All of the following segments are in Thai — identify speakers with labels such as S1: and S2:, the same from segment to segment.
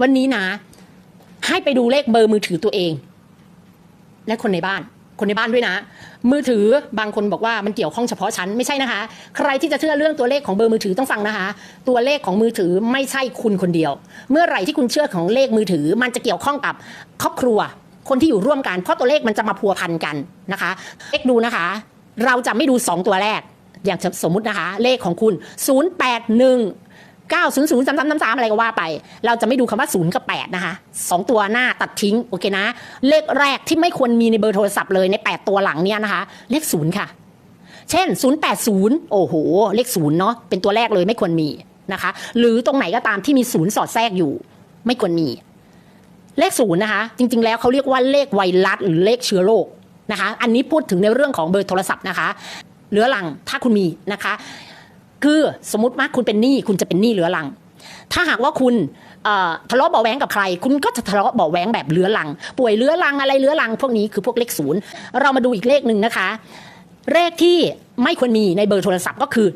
S1: วันนี้นะ ให้ไปดูเลขเบอร์มือถือตัวเอง และคนในบ้าน คนในบ้านด้วยนะ มือถือบางคนบอกว่ามันเกี่ยวข้องเฉพาะชั้นไม่ใช่นะคะ ใครที่จะเชื่อเรื่องตัวเลขของเบอร์มือถือต้องฟังนะคะ ตัวเลขของมือถือไม่ใช่คุณคนเดียว เมื่อไหร่ที่คุณเชื่อของเลขมือถือ มันจะเกี่ยวข้องกับครอบครัว คนที่อยู่ร่วมกันเพราะตัวเลขมันจะมาพัวพันกันนะคะเลขดูนะคะ เราจะไม่ดู 2 ตัวแรกอย่างสมมุตินะคะ เลขของคุณ 081 9 0 0 3 3 3 3อะไรก็ว่าไป เราจะไม่ดูคำว่า 0 กับ 8 นะคะสองตัวหน้าตัดทิ้ง โอเคนะ เลขแรกที่ไม่ควรมีในเบอร์โทรศัพท์เลยใน 8 ตัวหลังเนี่ยนะคะ เลข 0 ค่ะ เช่น 080 โอ้โห เลข 0 เนาะเป็นตัวแรกเลยไม่ควรมีนะคะ หรือตรงไหนก็ตามที่มี 0 สอดแทรกอยู่ ไม่ควรมี เลข 0 นะคะ จริง ๆ แล้วเขาเรียกว่าเลขไวรัสหรือเลขเชื้อโรคนะคะ อันนี้พูดถึงในเรื่องของเบอร์โทรศัพท์นะคะเหลือหลังถ้าคุณมีนะคะ คือสมมติว่าคุณเป็นหนี้คุณจะเป็นหนี้เหลือหลัง ถ้าหากว่าคุณทะเลาะเบาะแว้งกับใคร คุณก็จะทะเลาะเบาะแว้งแบบเลื้อรัง ป่วยเลื้อรังอะไรเลื้อรัง พวกนี้คือพวกเลขศูนย์เรามาดูอีกเลขหนึ่งนะคะ เลขที่ไม่ควรมีในเบอร์โทรศัพท์ก็คือ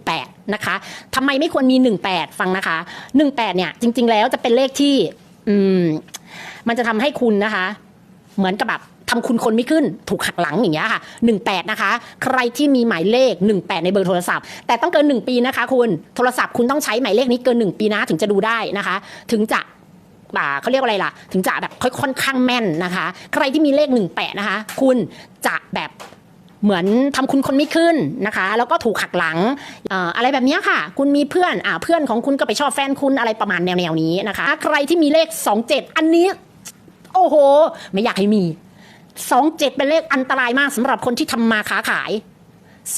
S1: 18 นะคะทำไมไม่ควรมี 18 ฟังนะคะ 18 เนี่ยจริง ๆ แล้วจะเป็นเลขที่อืมมันจะทำให้คุณนะคะ เหมือนกับแบบ ทำคุณคนไม่ขึ้น ถูกหักหลังอย่างเงี้ยค่ะ 18 นะคะ ใครที่มีหมายเลข 18 ในเบอร์โทรศัพท์ แต่ต้องเกิน 1 ปีนะคะคุณ โทรศัพท์คุณต้องใช้หมายเลขนี้เกิน 1 ปีนะถึงจะดูได้นะคะ ถึงจะอ่าเขาเรียกว่าอะไรล่ะ ถึงจะแบบค่อนข้างแม่นนะคะ ใครที่มีเลข 18 นะคะ คุณจะแบบเหมือนทำคุณคนไม่ขึ้นนะคะ แล้วก็ถูกหักหลังอะไรแบบเนี้ยค่ะ คุณมีเพื่อนอเพื่อนของคุณก็ไปชอบแฟนคุณอะไรประมาณแนวๆนี้นะคะ ใครที่มีเลข 27 อันนี้ โอ้โห ไม่อยากให้มี สองเจ็ดเป็นเลขอันตรายมากสำหรับคนที่ทำมาค้าขาย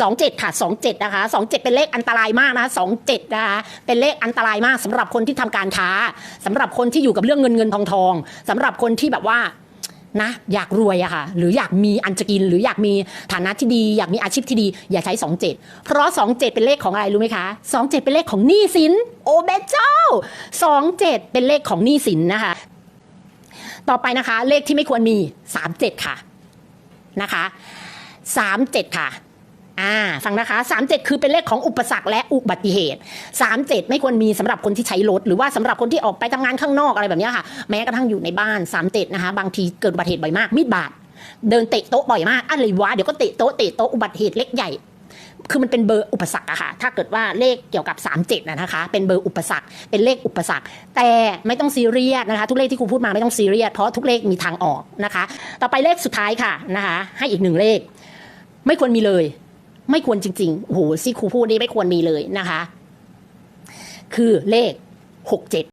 S1: สองเจ็ดค่ะสองเจ็ดนะคะสองเจ็ดเป็นเลขอันตรายมากนะสองเจ็ดนะคะเป็นเลขอันตรายมากสำหรับคนที่ทำการค้าสำหรับคนที่อยู่กับเรื่องเงินเงินทองทองสำหรับคนที่แบบว่านะอยากรวยอะค่ะหรืออยากมีอันจะกิน หรืออยากมีฐานะที่ดี อยากมีอาชีพที่ดี อย่าใช้สองเจ็ดเพราะสองเจ็ดเป็นเลขของอะไรรู้ไหมคะสองเจ็ดเป็นเลขของหนี้สิน โอเบเจ้าสองเจ็ดเป็นเลขของหนี้สินนะคะ ต่อไปนะคะ เลขที่ไม่ควรมี 37 ค่ะนะคะ37 ค่ะอ่าฟังนะคะ37 คือเป็นเลขของอุปสรรคและอุบัติเหตุ 37 ไม่ควรมีสำหรับคนที่ใช้รถหรือว่าสำหรับคนที่ออกไปทำงานข้างนอกอะไรแบบนี้ค่ะ แม้กระทั่งอยู่ในบ้าน37นะคะ บางทีเกิดอุบัติเหตุบ่อยมากมีดบาดเดินเตะโต๊ะบ่อยมากอะไรวะเดี๋ยวก็เตะโต๊ะเตะโต๊ะอุบัติเหตุเล็กใหญ่ คือมันเป็นเบอร์อุปสรรคอะค่ะ ถ้าเกิดว่าเลขเกี่ยวกับ 37นะนะคะ เป็นเบอร์อุปสรรค เป็นเลขอุปสรรค แต่ไม่ต้องซีเรียสนะคะ ทุกเลขที่ครูพูดมาไม่ต้องซีเรียส เพราะทุกเลขมีทางออกนะคะ ต่อไปเลขสุดท้ายค่ะนะคะ ให้อีกหนึ่งเลข ไม่ควรมีเลย ไม่ควรจริงๆ โอ้โหที่ครูพูดนี่ไม่ควรมีเลยนะคะ คือเลข 67